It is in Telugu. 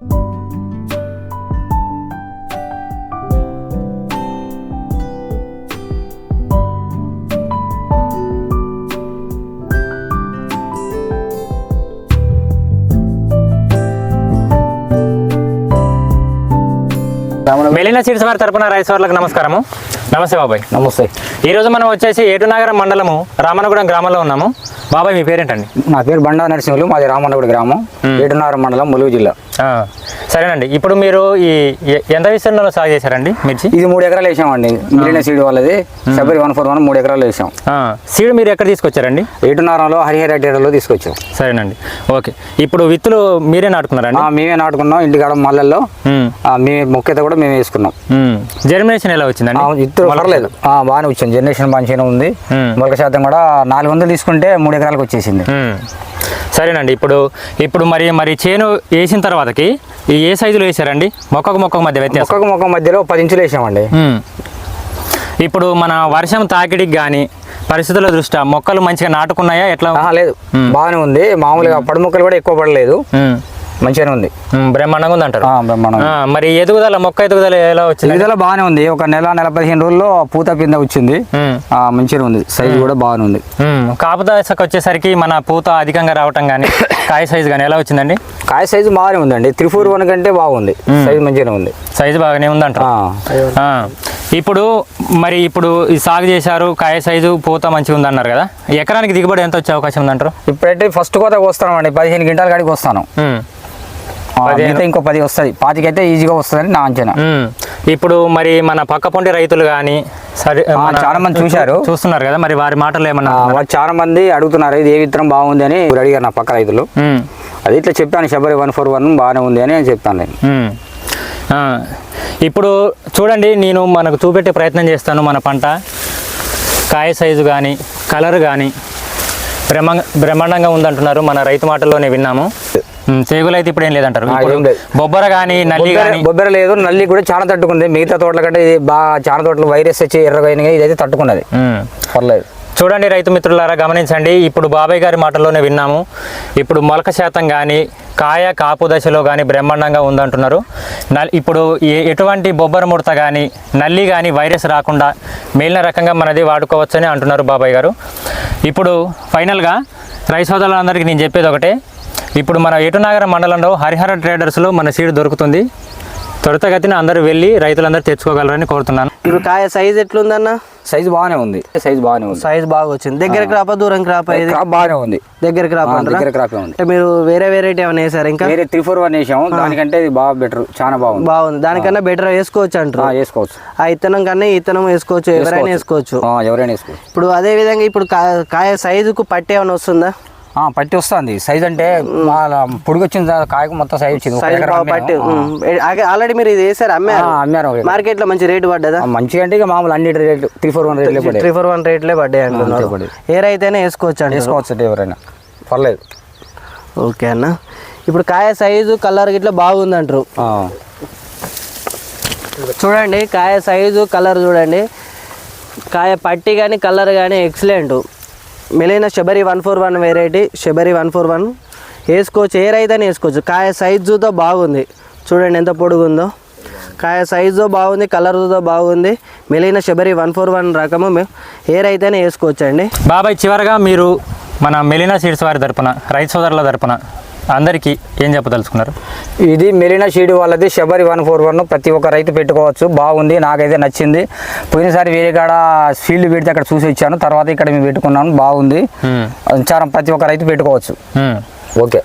you మెలినా సీడ్స్ వారి తరపున రైస్ వార్లకు నమస్కారము. నమస్తే బాబాయ్. నమస్తే. ఈ రోజు మనం వచ్చేసి ఏటునగరం మండలము రామనగూడెం గ్రామంలో ఉన్నాము. బాబాయ్ మీ పేరేంటండి? నా పేరు బండా నరసింహులు మాది రామన్నగూడి గ్రామం. ఏడున్నర మండలం ములుగు జిల్లా. సరేనండి. ఇప్పుడు మీరు ఈ ఎంత విస్తీర్ణంలో సాగు చేశారండి మిర్చి? ఇది మూడు ఎకరాలు వేసామండి. మిగిలిన సీడ్ వాళ్ళది సబరి వన్ ఫోర్ వన్ మూడు ఎకరాలు వేసాం. సీడ్ మీరు ఎక్కడ తీసుకొచ్చారండి? ఏటున్నరంలో హరిహర తీసుకొచ్చాం. సరేనండి. ఓకే. ఇప్పుడు విత్తులు మీరే నాటుకున్నారండి? మేమే నాటుకున్నాం. ఇంటికాడ మల్లెల్లో మేమే. మొక్కతో కూడా మేమే వేసుకున్నాం. జర్మినేషన్ ఎలా వచ్చిందండి? ఇత్తు పర్లేదు. బాగానే వచ్చింది. జనరేషన్ మంచిగానే ఉంది. మొలక శాతం కూడా నాలుగు వందలు తీసుకుంటే మూడు ఎకరాలకు వచ్చేసింది. సరేనండి ఇప్పుడు ఇప్పుడు మరి మరి చేను వేసిన తర్వాతకి ఈ ఏ సైజులో వేసారండి? మొక్కకు మొక్కకు మధ్య వ్యత్యాసం. మొక్కకు మొక్క మధ్యలో పది ఇంచులు వేసామండి. ఇప్పుడు మన వర్షం తాకిడికి కానీ పరిస్థితుల దృష్ట్యా మొక్కలు మంచిగా నాటుకున్నాయా? ఎట్లా? లేదు. బాగానే ఉంది. మామూలుగా పడి మొక్కలు కూడా ఎక్కువ పడలేదు. మంచిగానే ఉంది. బ్రహ్మాండంగా ఉంది అంటారు ఆ, బ్రహ్మాండం ఆ, మరి ఎదుగుదల మొక్క ఎదుగుదల ఎలా వచ్చింది? ఎదుగుదల బాగానే ఉంది. ఒక నెల నెల పదిహేను రోజుల్లో పూత పింద వచ్చింది. మంచిగా ఉంది. సైజు కూడా బాగానే ఉంది. కాపు దశకు వచ్చేసరికి మన పూత అధికంగా రావటం కానీ కాయ సైజు కానీ ఎలా వచ్చిందండి? కాయ సైజు బాగానే ఉందండి. త్రీ ఫోర్ వన్ కంటే బాగుంది. సైజు మంచిగానే ఉంది. సైజు బాగానే ఉంది ఆ, ఇప్పుడు మరి ఇప్పుడు ఈ సాగు చేశారు కాయ సైజు పూత మంచిగా ఉంది అన్నారు కదా. ఎకరానికి దిగుబడి ఎంత వచ్చే అవకాశం ఉందంటారు? ఇప్పుడైతే ఫస్ట్ కోత వస్తామండి పదిహేను గంటల కాడికి వస్తాను. మిగతా ఇంకో పది వస్తుంది. పాతికైతే ఈజీగా వస్తుందని నా అంచనా. ఇప్పుడు మరి మన పక్క పొంటి రైతులు కానీ సరే చాలా మంది చూశారు. చూస్తున్నారు కదా మరి వారి మాటలు ఏమన్నా చాలా మంది అడుగుతున్నారు ఇది ఏ విత్తనం బాగుంది అని అడిగారు నా పక్క రైతులు. అది ఇట్లా చెప్పాను శబరి వన్ ఫోర్ వన్ బాగానే ఉంది అని నేను చెప్తాను నేను. ఇప్పుడు చూడండి నేను మనకు చూపెట్టే ప్రయత్నం చేస్తాను మన పంట. కాయ సైజు కానీ కలర్ కానీ బ్రహ్మ బ్రహ్మాండంగా ఉందంటున్నారు మన రైతు మాటల్లోనే విన్నాము. తెగులు అయితే ఇప్పుడు ఏం లేదంటారు. బొబ్బర కానీ నల్లి బొబ్బెర కానీ బొబ్బెర లేదు నల్లి కూడా చాలా తట్టుకుంది. మిగతా తోటల కంటే ఇది బాగా చాలా తోటలు వైరస్ వచ్చి ఎర్రగా ఇదైతే తట్టుకున్నది. పర్లేదు. చూడండి రైతు మిత్రులారా గమనించండి. ఇప్పుడు బాబాయ్ గారి మాటల్లోనే విన్నాము. ఇప్పుడు మొలక శాతం కానీ కాయ కాపు దశలో కానీ బ్రహ్మాండంగా ఉందంటున్నారు. నల్ ఇప్పుడు ఎటువంటి బొబ్బర ముడత కానీ నల్లి కానీ వైరస్ రాకుండా మేలిన రకంగా మనది వాడుకోవచ్చని అంటున్నారు బాబాయ్ గారు. ఇప్పుడు ఫైనల్గా రైతు సోదరులందరికీ నేను చెప్పేది ఒకటే. ఇప్పుడు మన ఏటునాగరం మండలంలో హరిహర ట్రేడర్స్లో మన సీడ్ దొరుకుతుంది. త్వరితగతిన అందరూ వెళ్ళి రైతులందరూ తెచ్చుకోగలరని కోరుతున్నాను. ఇప్పుడు కాయ సైజ్ ఎట్లుందన్న? సైజు బాగానే ఉంది. సైజు బాగానే ఉంది. సైజ్ బాగా వచ్చింది. దగ్గర క్రాప దూరం క్రాప ఇది? బాగానే ఉంది. దగ్గర క్రాప్ ఆ, అంటారా? దగ్గర క్రాపే ఉంది. అంటే మీరు వేరే వేరేటి ఏమైనా వేసారు ఇంకా? వేరే త్రీ ఫోర్ వన్ వేసాము. దానికంటే ఇది బాగా బెటర్ చాలా బాగుంది. బాగుంది. దానికన్నా బెటర్ వేసుకోవచ్చు ఆ, అంటారు వేసుకోవచ్చు. ఆ ఇత్తనం కన్నా ఈ ఇత్తనం వేసుకోవచ్చు. ఎవరైనా వేసుకోవచ్చు. ఆ, ఎవరైనా వేసుకోవచ్చు. ఇప్పుడు అదే విధంగా ఇప్పుడు కా- కాయ సైజుకు పట్టి ఏమైనా వస్తుందా? పట్టి వస్తుంది. సైజ్ అంటే పొడిగి వచ్చిన కాయకు మొత్తం సైజ్ వచ్చింది. పట్టి ఆల్రెడీ మీరు ఇది వేసారు? అమ్మారు? అమ్మారు. మార్కెట్లో మంచి రేటు పడ్డదా? మంచిగా అంటే ఇక మామూలు అన్ని రేట్లు త్రీ ఫోర్ వన్ రేట్లే త్రీ ఫోర్ వన్ రేట్లే పడ్డాయి అంటున్నారు. ఏ రైతైనా వేసుకోవచ్చు అంటారు వేసుకోవచ్చు ఎవరైనా. పర్లేదు. ఓకే అన్న. ఇప్పుడు కాయ సైజు కలర్ గిట్లా బాగుంది అంటారు చూడండి కాయ సైజు కలర్ చూడండి. కాయ పట్టి కానీ కలర్ కానీ excellent మెలైన Sabari one four one variety Sabari one four one. వేసుకోవచ్చు ఏ రైతని వేసుకోవచ్చు. కాయ సైజుతో బాగుంది. చూడండి ఎంత పొడుగుందో. కాయ సైజు బాగుంది కలర్తో బాగుంది. మెలైన శబరి వన్ ఫోర్ వన్ రకము మేము ఏ రైతు వేసుకోవచ్చు అండి బాబాయ్ చివరగా మీరు మన మెలినా సీడ్స్ వారి తరపున రైతు సోదరుల తరపున అందరికీ ఏం చెప్పదలుచుకున్నారు? ఇది మెరీనా షీడ్ వాళ్ళది శబరి వన్ ఫోర్ వన్ ప్రతి ఒక్క రైతు పెట్టుకోవచ్చు. బాగుంది నాకైతే నచ్చింది. పోయినసారి వేరే కాడ ఫీల్డ్ పెడితే అక్కడ చూసి వచ్చాను. తర్వాత ఇక్కడ మేము పెట్టుకున్నాను బాగుంది. చాలా ప్రతి ఒక్క రైతు పెట్టుకోవచ్చు. ఓకే.